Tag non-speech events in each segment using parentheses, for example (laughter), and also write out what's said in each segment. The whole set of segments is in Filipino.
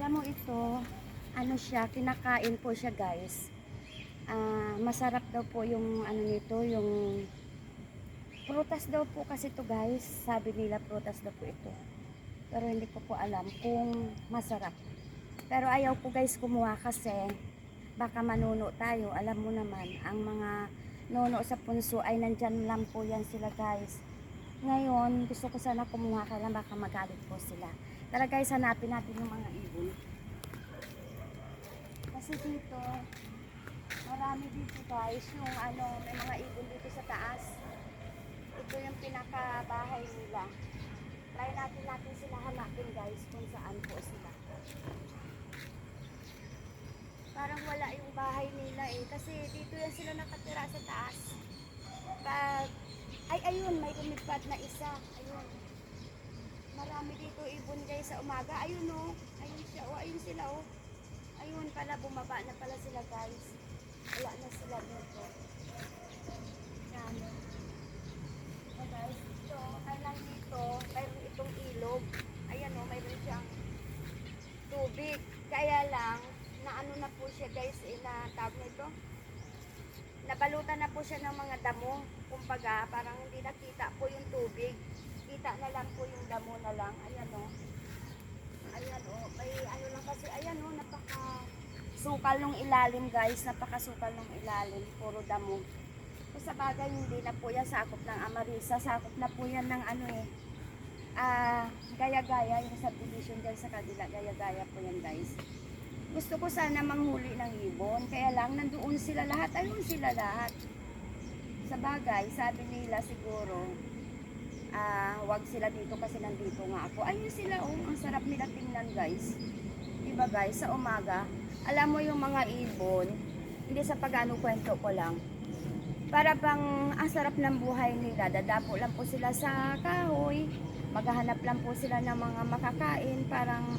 Alam mo ito, ano siya, kinakain po siya guys. Ah, masarap daw po yung ano nito, yung prutas daw po kasi to guys. Sabi nila prutas daw po ito. Pero hindi ko po alam kung masarap. Pero ayaw po guys kumuha kasi baka manuno tayo. Alam mo naman, ang mga nono sa punso ay nandyan lang po yan sila guys. Ngayon, gusto ko sana kumuha ka lang baka magalit po sila. Tara guys, hanapin natin yung mga ibon. Kasi dito, marami dito guys, yung ano, may mga ibon dito sa taas. Ito yung pinakabahay nila. Try natin natin sila hanapin guys kung saan po sila. Parang wala yung bahay nila eh. Kasi dito yan sila nakatira sa taas. Pag, ay ayun, may lumipad na isa. Ayun. Marami dito ibon guys sa umaga. Ayun oh. Ayun siya. Oh, ayun sila oh. Ayun pala, bumaba na pala sila guys. Wala na sila dito. Yan. So guys, ito, kailan dito, mayroon itong ilog. Ayan oh, mayroon siyang tubig. Kaya lang, na ano na po siya guys, eh, na tawag nito, nabalutan na po siya ng mga damo. Kumbaga, parang hindi nakita po yung tubig. Kita na lang po yung damo na lang. Ayan o. Ayan o. May ano lang kasi, ayan o, napaka sukal nung ilalim guys. Napakasukal nung ilalim. Puro damo. So, sa bagay, hindi na po yan sakop ng Amarisa. Sakop na po yan ng ano eh. Ah, gaya-gaya yung subdivision dyan sa kabila. Gaya-gaya po yan guys gusto ko sana manghuli ng ibon. Kaya lang, nandoon sila lahat. Ayun sila lahat. Sa bagay, sabi nila siguro, ah, wag sila dito kasi nandito nga ako. Ayun sila, oh, ang sarap nila tingnan guys. Diba guys, sa umaga, alam mo yung mga ibon, hindi sa pagano kwento ko lang, para bang ang sarap ng buhay nila, dadapo lang po sila sa kahoy, maghahanap lang po sila ng mga makakain, parang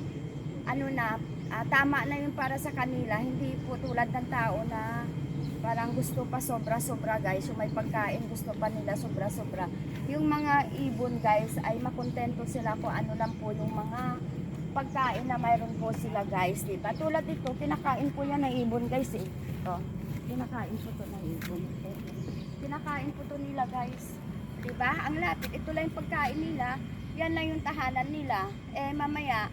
ano na, ah, tama na yun para sa kanila. Hindi po tulad ng tao na parang gusto pa sobra-sobra guys. Yung may pagkain, gusto pa nila sobra-sobra. Yung mga ibon guys ay makontento sila kung ano lang po yung mga pagkain na mayroon po sila guys. Diba? Tulad ito, kinakain po yan ng ibon guys eh. Ito, kinakain po to ng ibon. Kinakain po to nila guys. Diba? Ang lapit, ito lang yung pagkain nila. Yan lang yung tahanan nila. Eh mamaya,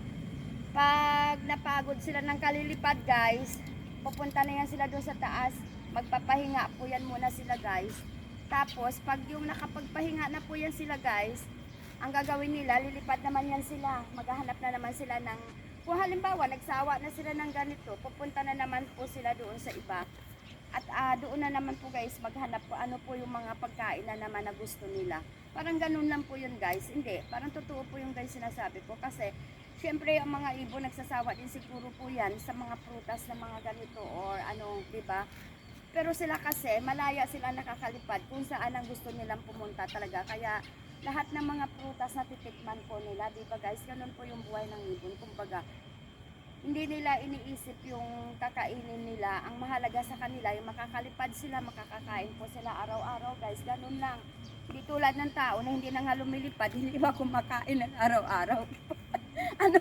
pag napagod sila ng kalilipad guys, pupunta na yan sila doon sa taas. Magpapahinga po yan muna sila guys. Tapos pag yung nakapagpahinga na po yan sila guys, ang gagawin nila, lilipad naman yan sila. Maghahanap na naman sila ng, kung halimbawa nagsawa na sila ng ganito, pupunta na naman po sila doon sa iba. At ah, doon na naman po guys, maghanap po ano po yung mga pagkain na naman na gusto nila. Parang ganun lang po yun guys. Hindi, parang totoo po yung guys sinasabi ko. Kasi, syempre ang mga ibon nagsasawa din siguro po yan sa mga prutas na mga ganito or ano, di ba? Pero sila kasi, malaya sila nakakalipad kung saan ang gusto nilang pumunta talaga. Kaya, lahat ng mga prutas na titikman po nila, di ba guys? Ganun po yung buhay ng ibon. Kumbaga, hindi nila iniisip yung kakainin nila. Ang mahalaga sa kanila, yung makakalipad sila, makakakain po sila araw-araw, guys. Ganun lang. Hindi tulad ng tao na hindi na nga lumilipad, (laughs) hindi ba kumakain ng araw-araw? Ano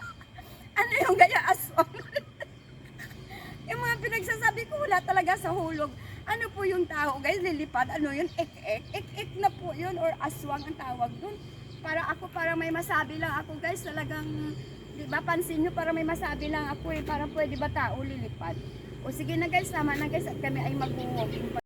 (laughs) ano yung gaya aswang? (laughs) yung mga pinagsasabi ko, wala talaga sa hulog. Ano po yung tao, guys, lilipad? Ano yun? Ek-ek? Ek-ek na po yun or aswang ang tawag dun. Para ako, para may masabi lang ako, guys, talagang Di ba? Pansin nyo, para may masabi lang ako eh. Para pwede ba tao lilipad? O sige na guys, tama na guys at kami ay mag-walking